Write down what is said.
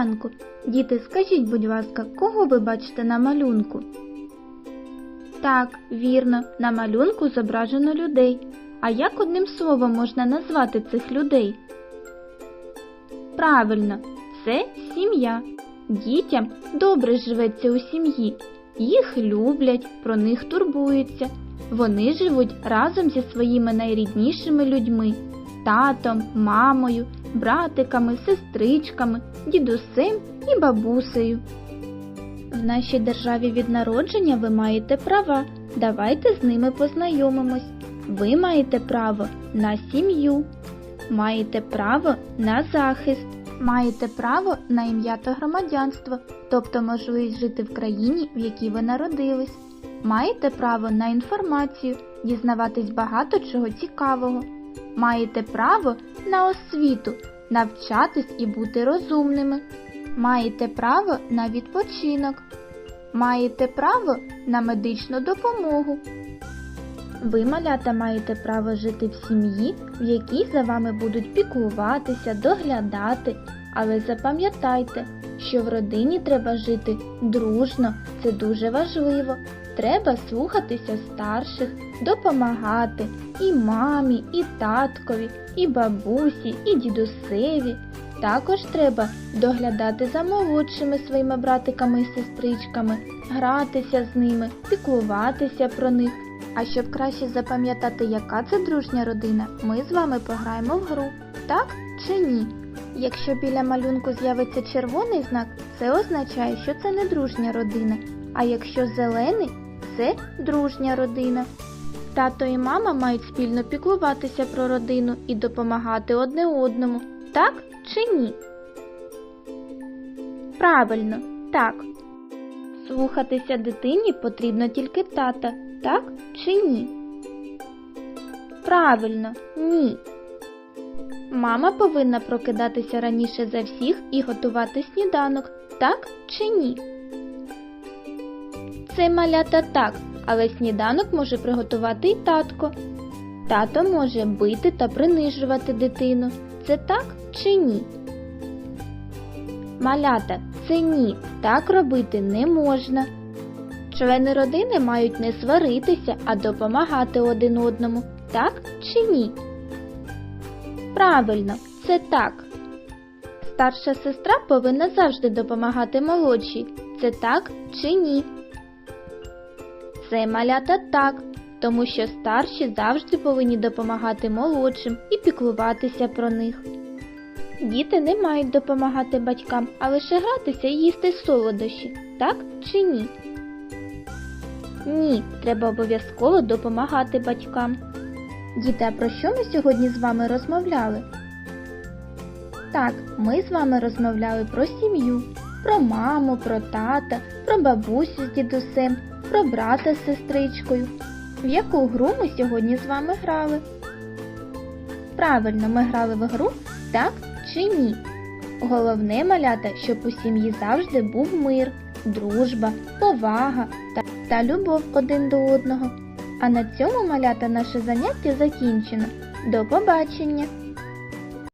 ранку. Діти, скажіть, будь ласка, кого ви бачите на малюнку? Так, вірно, на малюнку зображено людей. А як одним словом можна назвати цих людей? Правильно, це сім'я. Дітям добре живеться у сім'ї. Їх люблять, про них турбуються. Вони живуть разом зі своїми найріднішими людьми татом, мамою, братиками, сестричками, дідусем і бабусею. В нашій державі від народження ви маєте права. Давайте з ними познайомимось. Ви маєте право на сім'ю, маєте право на захист, маєте право на ім'я та громадянство, тобто можливість жити в країні, в якій ви народились. Маєте право на інформацію, дізнаватись багато чого цікавого. Маєте право на освіту, навчатись і бути розумними. Маєте право на відпочинок. Маєте право на медичну допомогу. Ви, малята, маєте право жити в сім'ї, в якій за вами будуть піклуватися, доглядати. Але запам'ятайте, що в родині треба жити дружно, це дуже важливо. Треба слухатися старших, допомагати і мамі, і таткові, і бабусі, і дідусеві. Також треба доглядати за молодшими своїми братиками і сестричками, гратися з ними, піклуватися про них. А щоб краще запам'ятати, яка це дружня родина, ми з вами пограємо в гру, так чи ні? Якщо біля малюнку з'явиться червоний знак, це означає, що це не дружня родина. А якщо зелений, це дружня родина. Тато і мама мають спільно піклуватися про родину і допомагати одне одному, так чи ні? Правильно, так. Слухатися дитині потрібно тільки тата, так чи ні? Правильно, ні. Мама повинна прокидатися раніше за всіх і готувати сніданок, так чи ні? Це малята так, але сніданок може приготувати й татко. Тато може бити та принижувати дитину. Це так чи ні? Малята, це ні, так робити не можна. Члени родини мають не сваритися, а допомагати один одному, так чи ні? Правильно, це так. Старша сестра повинна завжди допомагати молодшій. Це так чи ні? Це малята так, тому що старші завжди повинні допомагати молодшим і піклуватися про них. Діти не мають допомагати батькам, а лише гратися і їсти солодощі, так чи ні? Ні, треба обов'язково допомагати батькам. Діти, а про що ми сьогодні з вами розмовляли? Так, ми з вами розмовляли про сім'ю, про маму, про тата, про бабусю з дідусем, про брата з сестричкою. В яку гру ми сьогодні з вами грали? Правильно, ми грали в гру так чи ні. Головне малята, щоб у сім'ї завжди був мир, дружба, повага та, та любов один до одного. А на цьому малята наше заняття закінчено. До побачення!